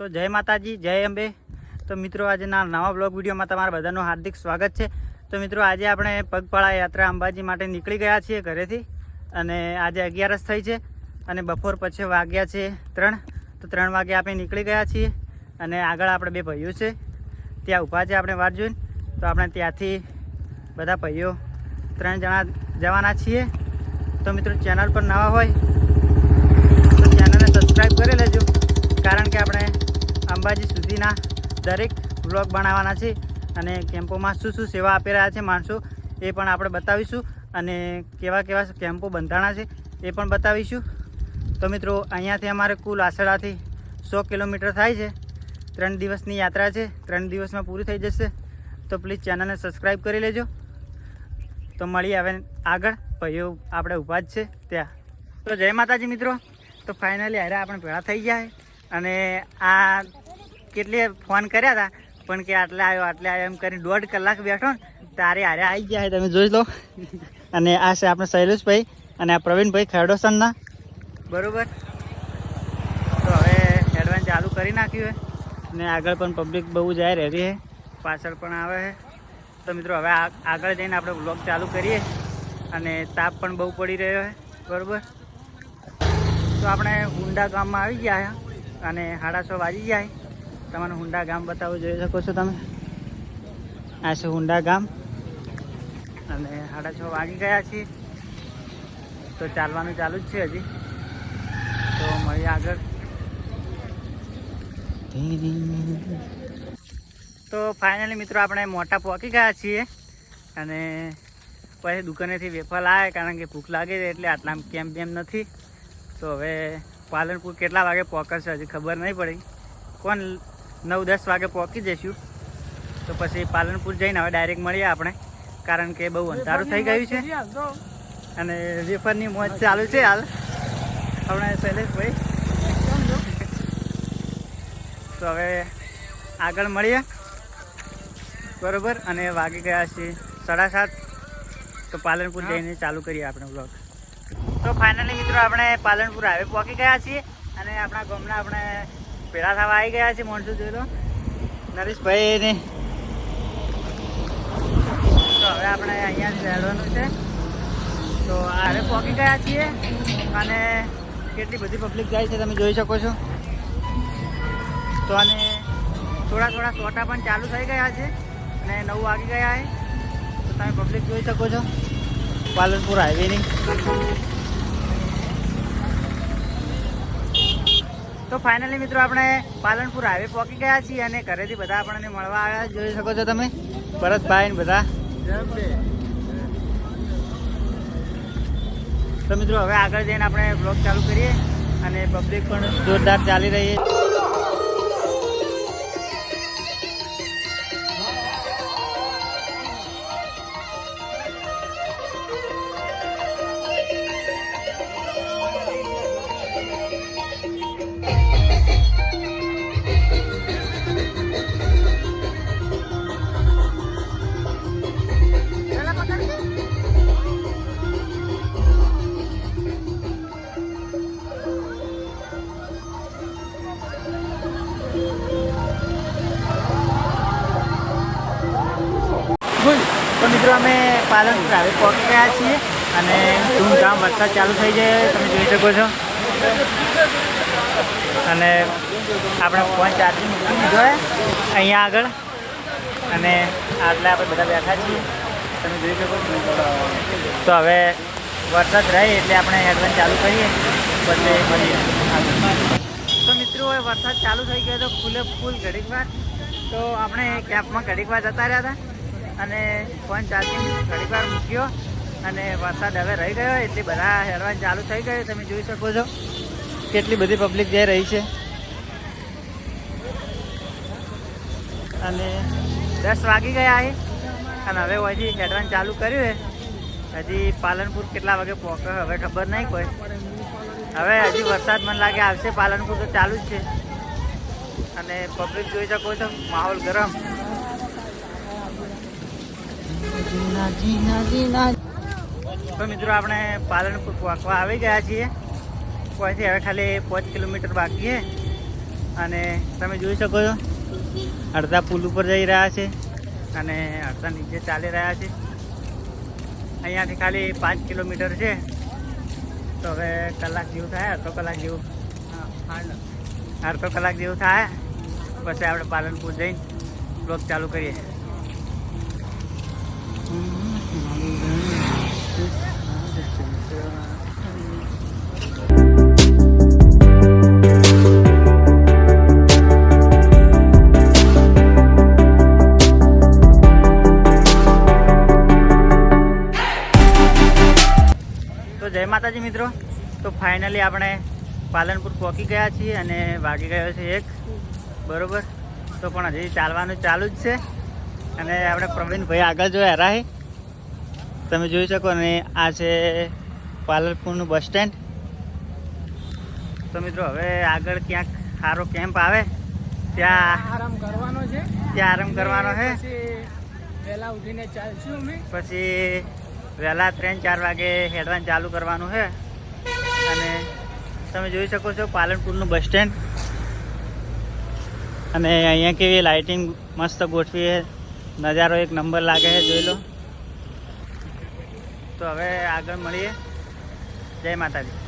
તો જય માતાજી, જય અંબે. તો મિત્રો, આજના નવા બ્લોગ વિડીયોમાં તમારા બધાનું હાર્દિક સ્વાગત છે. તો મિત્રો, આજે આપણે પગપાળા યાત્રા અંબાજી માટે નીકળી ગયા છીએ ઘરેથી અને આજે અગિયારસ થઈ છે અને બપોર પછી વાગ્યા છે ત્રણ. તો ત્રણ વાગે આપણે નીકળી ગયા છીએ અને આગળ આપણે બે ભાઈઓ છે. ત્યાં ઊભા છે આપણે વાટ જોઈને. તો આપણે ત્યાંથી બધા ભાઈઓ ત્રણ જણા જવાના છીએ. તો મિત્રો, ચેનલ પર નવા હોય તો ચેનલને સબસ્ક્રાઈબ કરી લેજો. કારણ કે આપણે અંબાજી સુધીના દરેક વ્લોગ બનાવવાના છે અને કેમ્પોમાં શું શું સેવા આપી રહ્યા છે માણસો એ પણ આપણે બતાવીશું અને કેવા કેવા કેમ્પો બંધાણા છે એ પણ બતાવીશું. તો મિત્રો, અહીંયાથી અમારે કુલ આસડાથી સો કિલોમીટર થાય છે. ત્રણ દિવસની યાત્રા છે. ત્રણ દિવસમાં પૂરી થઈ જશે. તો પ્લીઝ ચેનલને સબસ્ક્રાઈબ કરી લેજો. તો મળી આવે આગળ. ભાઈઓ, આપણે ઊભા જ છે ત્યાં. તો જય માતાજી મિત્રો. તો ફાઇનલી હારે આપણે ભેળા થઈ ગયા અને આ કેટલી ફોન કર્યા હતા પણ કે આટલે આવ્યો આટલે આવ્યો, એમ કરીને દોઢ કલાક બેઠો ને, તારે હારે આવી ગયા તમે જોઈ લો. અને આ છે આપણે શૈલેષભાઈ અને આ પ્રવીણભાઈ ખેડોસનના. બરોબર? તો હવે એડવાન્સ ચાલુ કરી નાખ્યું છે. અને આગળ પણ પબ્લિક બહુ જાય રહેતી છે. પાછળ પણ આવે છે. તો મિત્રો, હવે આગળ જઈને આપણે બ્લોગ ચાલુ કરીએ. અને તાપ પણ બહુ પડી રહ્યો છે. બરોબર? તો આપણે ઊંડા ગામમાં આવી ગયા અને સાડા છ વાગી ગયા છે તમને હુંડા ગામ બતાવું જોઈ શકો છો તમે. આ છે હુંડા ગામ. અને સાડા છ વાગી ગયા છીએ. તો ચાલવાનું ચાલુ જ છે હજી. તો મળીએ આગળ. તો ફાઇનલી મિત્રો આપણે મોટા પહોંચી ગયા છીએ. અને પછી દુકાનેથી વેફર આવે કારણ કે ભૂખ લાગે છે એટલે આટલા કેમ બેમ નથી. તો હવે પાલનપુર કેટલા વાગે પહોંચશે હજી ખબર નહીં પડી. કોણ નવ દસ વાગે પહોંચી જઈશું. તો પછી પાલનપુર જઈને હવે ડાયરેક્ટ મળીએ આપણે. કારણ કે બહુ અંધારું થઈ ગયું છે. અને વેફરની મોજ ચાલુ છે હાલ. હમણાં શૈલેષભાઈ. તો હવે આગળ મળીએ. બરોબર? અને વાગી ગયા છે સાડા સાત. તો પાલનપુર જઈને ચાલુ કરીએ આપણે બ્લોગ તો ફાઇનલી મિત્રો આપણે પાલનપુર આવે પહોંચી ગયા છીએ. અને આપણા ગામના આપણે ભેળા થવા આવી ગયા છે, માણસો જોઈ લો. નરેશભાઈ ને. તો હવે આપણે અહીંયાથી રહેવાનું છે. તો હારે પહોંચી ગયા છીએ અને કેટલી બધી પબ્લિક જાય છે તમે જોઈ શકો છો. તો અને થોડા થોડા સોટા પણ ચાલુ થઈ ગયા છે અને નવું વાગી ગયા છે. તો તમે પબ્લિક જોઈ શકો છો. પાલનપુર હાઈવેની તો ફાઇનલી મિત્રો આપણે પાલનપુર હાઈવે પહોંચી ગયા છીએ અને ઘરેથી બધા આપણને મળવા આવ્યા. જોઈ શકો છો તમે. ભરતભાઈ ને બધા. તો મિત્રો, હવે આગળ જઈને આપણે બ્લોગ ચાલુ કરીએ અને પબ્લિક પણ જોરદાર ચાલી રહી છે. તો મિત્રો અમે પાલનપુર હવે પહોંચી ગયા છીએ અને ધૂમધામ વરસાદ ચાલુ થઈ જાય તમે જોઈ શકો છો. અને આપણે ફોન ચાર્જિંગ મૂકી દીધો અહીંયા આગળ. અને આટલે આપણે બધા બેઠા છીએ. તમે જોઈ શકો છો. તો હવે વરસાદ રહે એટલે આપણે એડવાન્સ ચાલુ કરીએ. પછી મળીએ. તો મિત્રો વરસાદ ચાલુ થઈ ગયો તો ફૂલે ફૂલ ઘડીક વાર તો આપણે કેમ્પમાં ઘડીક વાર જતા રહ્યા હતા. અને ફોન ચાર્જિંગ ઘડીક વાર મૂક્યો અને વરસાદ હવે રહી ગયો, એટલે બધા હેરવાન ચાલુ થઈ ગયો. તમે જોઈ શકો છો કેટલી બધી પબ્લિક જઈ રહી છે. અને દસ વાગી ગયા છે. અને હવે હજી હેડવાન ચાલુ કર્યું છે. હજી પાલનપુર કેટલા વાગે પહોંચે હવે ખબર નહીં કોઈ. હવે હજી વરસાદ મને લાગે આવશે પાલનપુર તો ચાલુ જ છે. અને પબ્લિક જોઈ શકો છો, માહોલ ગરમ. તો મિત્રો આપણે પાલનપુર પહોંચવા આવી ગયા છીએ. ત્યાંથી હવે ખાલી પાંચ કિલોમીટર બાકી છે. અને તમે જોઈ શકો છો, અડધા પુલ ઉપર જઈ રહ્યા છે અને અડધા નીચે ચાલી રહ્યા છે. અહીંયાથી ખાલી પાંચ કિલોમીટર છે. તો હવે કલાક જેવું થાય, અડધો કલાક જેવું. અડધો કલાક જેવું થાય. પછી આપણે પાલનપુર જઈને બ્લોગ ચાલુ કરીએ. જય માતાજી મિત્રો. તો ફાઇનલી આપણે પાલનપુર પહોંચી ગયા છીએ અને વાગી ગયો છે એક. બરોબર? તો પણ હજી ચાલવાનું ચાલુ જ છે. અને આપણે પ્રવીણભાઈ આગળ જો હેરા છે તમે જોઈ શકો ને આ છે પાલનપુરનું બસ સ્ટેન્ડ. તો મિત્રો હવે આગળ ક્યાંક સારો કેમ્પ આવે ત્યાં આરામ કરવાનો છે. ત્યાં આરામ કરવાનો છે પછી વહેલા ઉઠીને ચાલશું અમે. પછી વહેલા ત્રણ ચાર વાગે હેડવાન ચાલુ કરવાનું છે અને તમે જોઈ શકો છો પાલનપુરનું બસ સ્ટેન્ડ. અને અહીંયા કેવી લાઇટિંગ મસ્ત ગોઠવી છે નજારો એક નંબર લાગે છે જોઈ લો. તો હવે આગળ મળીએ. જય માતાજી.